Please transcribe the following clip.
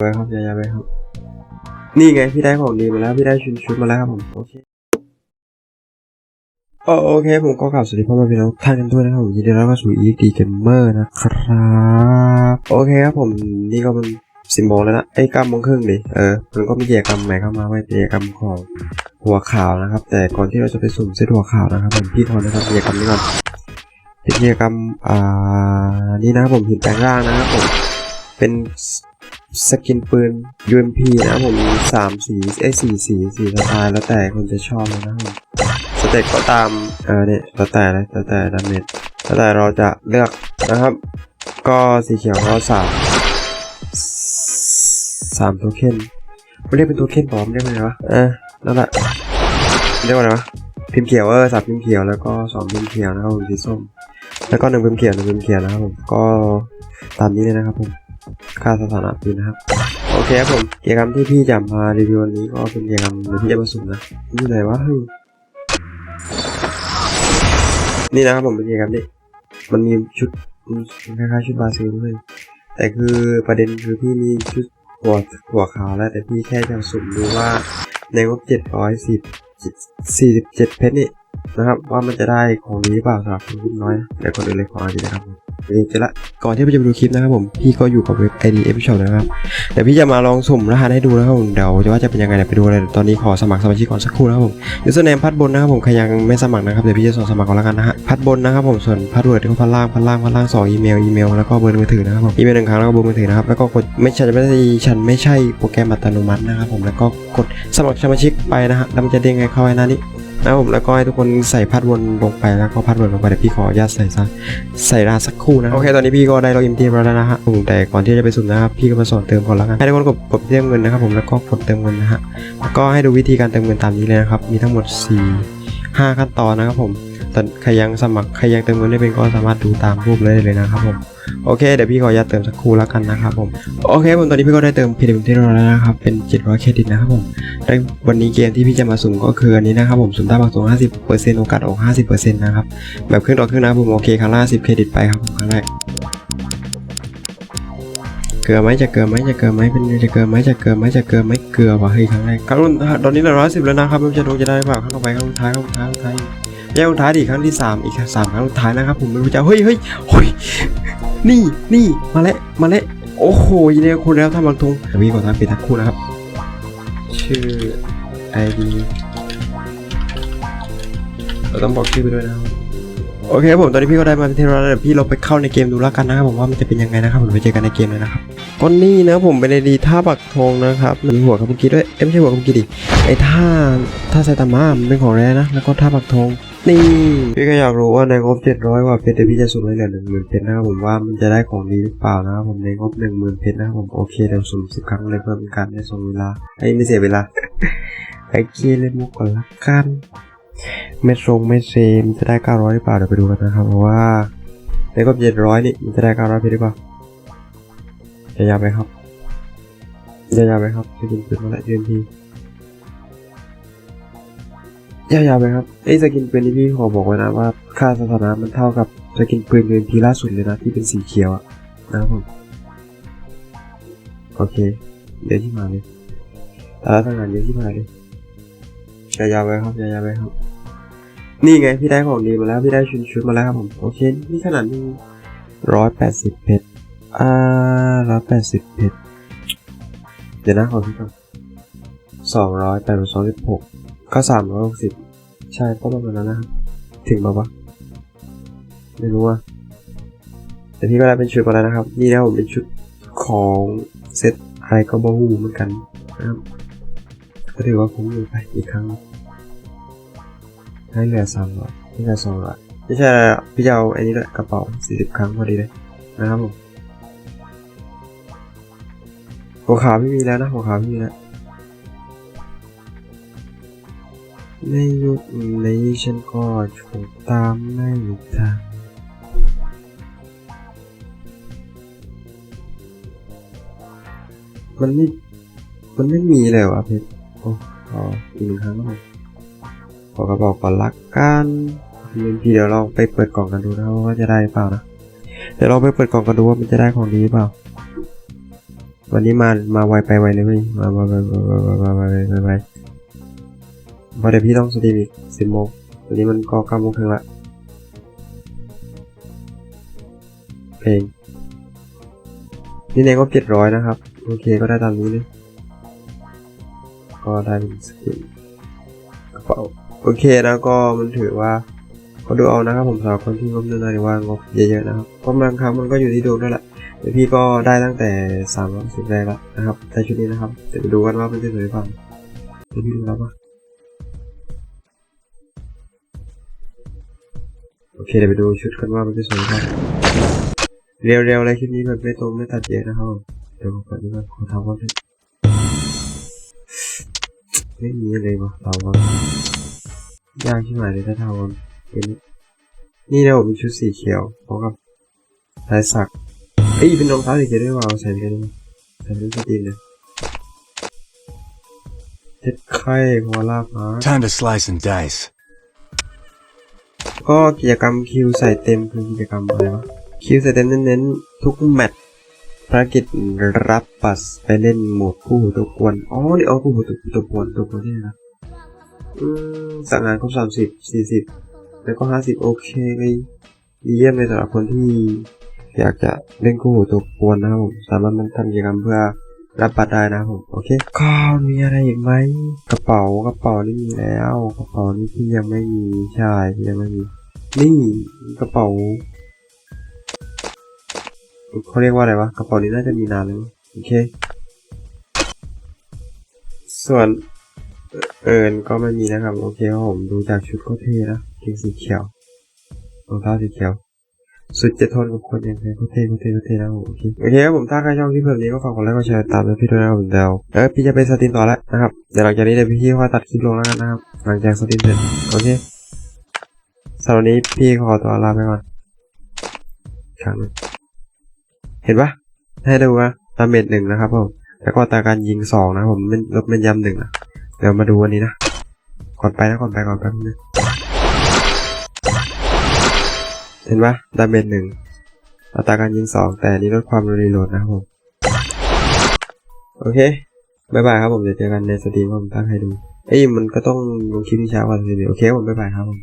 ไปครับยายาไปครับ นี่ไงพี่ได้ของดีมาแล้วพี่ได้ชุดชุดมาแล้วครับผมโอเคโอเคผมก็กล่าวสวัสดีพ่อแม่พี่น้องท่านกันด้วยนะครับผมยินดีต้อนรับเข้าสู่ ED Gamer นะครับโอเคครับผมนี่ก็มันสิบโมงแล้วนะไอ้ก้าโมงครึ่งดิเออมันก็มีกิจกรรมใหม่เข้ามาไว้กิจกรรมของหัวข่าวนะครับ แต่ก่อนที่เราจะไปสุ่มเซตหัวข่าวนะครับผมพี่ทอนนะครับกิจกรรมนี้ก่อนเป็นกิจกรรมอ่านี่นะครับผมหินแปลงร่างนะครับผมเป็น สกินปืน UMP นะผมมีสามสีเอ้สี่สีสีสไตล์แล้วแต่คนจะชอบเลยนะครับสเต็ปก็ตามเออเนี่ยแล้วแต่เลยแล้วแต่ดาเมจแล้วแต่เราจะเลือกนะครับ ก็สีเขียวก็สามสามโทเค็นไม่เรียกเป็นโทเค็นปลอมเรียกว่าไงวะเออนั่นแหละเรียกว่าอะไรวะพิมพ์เขียวเออสามพิมพ์เขียวแล้วก็สองพิมพ์เขียวนะครับผมสีส้มแล้วก็หนึ่งพิมพ์เขียวหนึ่งพิมพ์เขียวนะครับผมก็ตามนี้เลยนะครับผม ค่าสถานะปืนนะครับ โอเคครับผมกิจกรรมที่พี่จะมารีวิววันนี้ก็เป็นกิจกรรมเดี๋ยวพี่จะมาสุ่มนะนี่ไหนวะเฮ้ยนี่นะครับผมเป็นกิจกรรมนี้มันมีชุดมันคล้ายๆชุดบาซิลด้วยแต่คือประเด็นคือพี่มีชุดหัวหัวขาวแล้วแต่พี่แค่จะสุ่มดูว่าในงบเจ็ดร้อยสิบสี่สิบเจ็ดเพชรนี่นะครับ ว่ามันจะได้ของดีหรือเปล่าสำหรับคนรุ่นน้อยเดี๋ยวคนอื่นเลยขอดีนะครับเดี๋ยวเจอละ ก่อนที่เราจะไปดูคลิปนะครับผมพี่ก็อยู่กับเว็บ ID F Shop นะครับเดี๋ยวพี่จะมาลองสุ่มรหัสให้ดูนะครับผมเดี๋ยวจะว่าจะเป็นยังไงเดี๋ยวไปดูเลยตอนนี้ขอสมัครสมาชิกก่อนสักครู่นะครับผมยูสเนมพัดบนนะครับผมใครยังไม่สมัครนะครับเดี๋ยวพี่จะส่งสมัครก่อนแล้วกันนะฮะพัดบนนะครับผมส่วนพัดเวิร์ดก็พัดล่างพัดล่างพัดล่างสองอีเมลอีเมลแล้วก็เบอร์มือถือนะครับผมอีเมลหนึ่งครั้งแล้วก็เบอร์มือถือนะครับแล้วก็กดไม่ใช่ไม่ใช่ฉันไม่ใช่โปรแกรมอัตโนมัตินะครับผมแล้วก็กดสมัครสมาชิกไปนะฮะแล้วมันจะเด้งไงเข้าไว้หน้านี้ นะครับผมแล้วก็ให้ทุกคนใส่พัดวนลงไปแล้วก็พัดวนลงไปเดี๋ยวพี่ขออนุญาตใส่ซะใส่รหัสสักครู่นะโอเคตอนนี้พี่ก็ได้ล็อกอินทีแล้วนะฮะผมแต่ก่อนที่จะไปสุ่มนะครับพี่ก็มาสอนเติมก่อนแล้วกันให้ทุกคนกดกดเติมเงินนะครับผมแล้วก็กดเติมเงินนะฮะแล้วก็ให้ดูวิธีการเติมเงินตามนี้เลยนะครับมีทั้งหมด 4 5 ขั้นตอนนะครับผม แต่ใครยังสมัครใครยังเติมเงินได้เป็นก็สามารถดูตามรูปเลยเลยนะครับผมโอเคเดี๋ยวพี่ขออนุญาตเติมสักครู่แล้วกันนะครับผมโอเคผมตอนนี้พี่ก็ได้เติมเพจเป็นที่เรียบร้อยแล้วนะครับเป็น 700 เครดิตนะครับผมและวันนี้เกมที่พี่จะมาสุ่มก็คืออันนี้นะครับผมสุ่มได้บางส่วน50%โอกาสออก 50%นะครับแบบครึ่งต่อครึ่งนะผมโอเคครั้งละ10 เครดิตไปครับผมครั้งแรกเกลือไหมจะเกลือไหมจะเกลือไหมเป็นจะเกลือไหมจะเกลือไหมจะเกลือไหมเกลือว่ะเฮ้ยครั้งแรกครั้งตอนนี้เราร้อยสิบแล้วนะครับไม่รู้จะโดูจะได้เปล่าครั้งต่อไปครั้งสุดท้ายครั้งสุดท้ายครั้งสุดท้าย แย่ครั้งท้ายอีกครั้งที่สามอีกสามครั้งสุดท้ายนะครับผมไม่รู้จะเฮ้ยเฮ้ยเฮ้ยนี่นี่มาแล้วมาแล้วโอ้โหยินดีกับคุณแล้วท่านบางทงมีก่อนทำปิดทักคู่นะครับ ชื่อ ID เราต้องบอกชื่อไปด้วยนะครับ โอเคครับผมตอนนี้พี่ก็ได้มาเป็นที่เรียบร้อยแล้วพี่เราไปเข้าในเกมดูแล้วกันนะครับผมว่ามันจะเป็นยังไงนะครับผมไปเจอกันในเกมเลยนะครับก้อนนี้นะผมเป็นไอดีท่าปักธงนะครับมีหัวคาบุกิด้วยเอ้ไม่ใช่หัวคาบุกิดิไอท่าท่าไซตามะมันเป็นของแรนะแล้วก็ท่าปักธงนี่พี่ก็อยากรู้ว่าในงบ700กว่าเพชรพี่จะสุ่มให้เหลือหนึ่งหมื่นเพชรนะครับผมว่ามันจะได้ของดีหรือเปล่านะครับผมในงบหนึ่งหมื่นเพชรนะครับผมโอเคเดี๋ยวสุ่มสิบครั้งเลยเพื่อเป็นการไม่ส่งเวลาไอ้ไม่เสียเวลาไอ้เกเล่นมุกก่อนละกัน เม็ดทรงเม็ดเซมจะได้ 900 หรือเปล่าเดี๋ยวไปดูกันนะครับเพราะว่าในก็700นี่มันจะได้ 900เพชรหรือเปล่าจะยาวไปครับจะยาวไปครับจะกินปืนมาละยืนทียาวๆไปครับไอ้สกินปืนที่พี่ขอบอกไว้นะว่าค่าสถานะมันเท่ากับสกินปืนเงินทีล่าสุดเลยนะที่เป็นสีเขียวอะนะครับผมโอเค เดี๋ยวที่มาเลยแต่ละทางานเดี๋ยวที่มาเลยยาวๆไปครับยาวๆไปครับ นี่ไงพี่ได้ของดีมาแล้วพี่ได้ชุดชุดมาแล้วครับผมโอเคนี่ขนาดนี้ร้อยแปดสิบเพชรอ่าร้อยแปดสิบเพชรเดี๋ยวนะขอพี่ก่อนสองร้อยแปดสองสิบหกก็สามร้อยหกสิบใช่ก็ประมาณนั้นนะครับถึงมาปะไม่รู้ว่าแต่พี่ก็ได้เป็นชุดมาแล้วนะครับ นี่นะผมเป็นชุดของเซตอะไรก็บ้าหูเหมือนกันนะครับก็ถือว่าคุ้มอยู่ไปอีกครั้ง ให้เหลือสามร้อยให้เหลือสองร้อยไม่ใช่อะพี่จะเอาไอันนี้ด้วยกระเป๋าสี่สิบครั้งพอดีเลยนะครับผมหัวขาไม่มีแล้วนะหัวขาไม่มีแล้วในยุคนี้ฉันก็ชงตามในทางมันไม่ มันไม่มีเลยวะเพชรโอ้ขออีกหนึ่งครั้งครับ ขอกระบอกก่อนละกันเดี๋ยวพี่เดี๋ยวเราไปเปิดกล่องกันดูนะว่าจะได้หรือเปล่านะเดี๋ยวเราไปเปิดกล่องกันดูว่ามันจะได้ของดีเปล่า วันนี้มามาไวไปไวเลยเว้ยมามามามามามามาไวไวเพราะเดี๋ยวพี่ต้องสตรีมอีกสิบโมงตอนนี้มันก็เก้าโมงครึ่งละเพลงนี่เองก็เจ็ดร้อยนะครับ โอเคก็ได้ตามนี้เลยก็ได้สกินกระเป๋า โอเคนะก็มันถือว่าก็ดูเอานะครับผมสำหรับคนที่งบน้อยๆหรือว่างบเยอะๆนะครับเพราะบางครั้งมันก็อยู่ที่ดวงด้วยแหละเดี๋ยวพี่ก็ได้ตั้งแต่สามร้อยสิบแรกแล้วนะครับแต่ชุดนี้นะครับเดี๋ยวไปดูกันว่ามันจะสวยหรือเปล่าเดี๋ยวพี่ดูแล้วว่าโอเคเดี๋ยวไปดูชุดกันว่ามันจะสวยหรือเปล่าเร็วๆเลยคลิปนี้แบบไม่ตรงไม่ตัดเยอะนะครับเดี๋ยวก่อนนี้ก่อนขอทำว่าไม่มีเลยวะเราว่า ยากใช่ไหมเลยถ้าทำวันเป็นนี่นะผมมีชุดสีเขียวพร้อมกับลายสักเอ้ยเป็นรองเท้าสีเขียวด้วยว่ะเอาใส่กันได้ไหมใส่เป็นสตรีมเลยเจ็ดไข่โคลาพาร์ Time to slice and dice. ก็กิจกรรมคิวใส่เต็มคือกิจกรรมอะไรวะคิวใส่เต็มเน้นๆทุกแมตช์ภารกิจรับปัสไปเล่นโหมดคู่หูตัวกวนอ๋อนี่เอาคู่หูตัวตัวกวนตัวกวนที่ไหนนะอืม สั่งงานครบสามสิบสี่สิบแล้วก็ห้าสิบโอเคเลยดีเยี่ยมเลยสำหรับคนที่อยากจะเล่นคู่หูตัวกวนนะครับผมสามารถมันทำกิจกรรมเพื่อรับบัตรได้นะครับผมโอเคก็มีอะไรอีกไหมกระเป๋ากระเป๋านี่มีแล้วกระเป๋านี่ที่ยังไม่มีใช่ที่ยังไม่มีนี่กระเป๋าเขาเรียกว่าอะไรวะกระเป๋านี้น่าจะมีนานแล้วโอเค ส่วน เอิญก็ไม่มีนะครับ โอเคครับผมดูจากชุดก็เท่นะเกงสีเขียวรองเท้าสีเขียว สุดจะทนกับคนอย่างไรก็เท่ก็เท่ก็เท่นะผมโอเคโอเคครับผมถ้าใครชอบคลิปแบบนี้ก็ฝากกดไลค์กดแชร์ตามด้วยพี่ด้วยนะครับผมเดี๋ยวเออพี่จะไปสตรีมต่อแล้วนะครับเดี๋ยวหลังจากนี้เดี๋ยวพี่ค่อยตัดคลิปลงแล้วกันนะครับหลังจากสตรีมเสร็จโอเคสำหรับนี้พี่ขอตัวลาไปก่อนครั้งเห็นปะให้ดูว่าตาเมจหนึ่งนะครับผมแล้วก็ตาการยิงสองนะผมมันลบเป็นยำหนึ่งนะ เดี๋ยวมาดูวันนี้นะ ก่อนไปนะก่อนไปก่อนแป๊บนึงเห็นปะดาเมจหนึ่งอัตราการยิงสองแต่นี้ลดความรีโหลดนะครับผม โอเคบายบายครับผมเดี๋ยวเจอกันในสตรีมผมตั้งให้ดู เอ้ยมันก็ต้องลงคลิปที่เช้ากว่าสิโอเคผมบายบายครับผม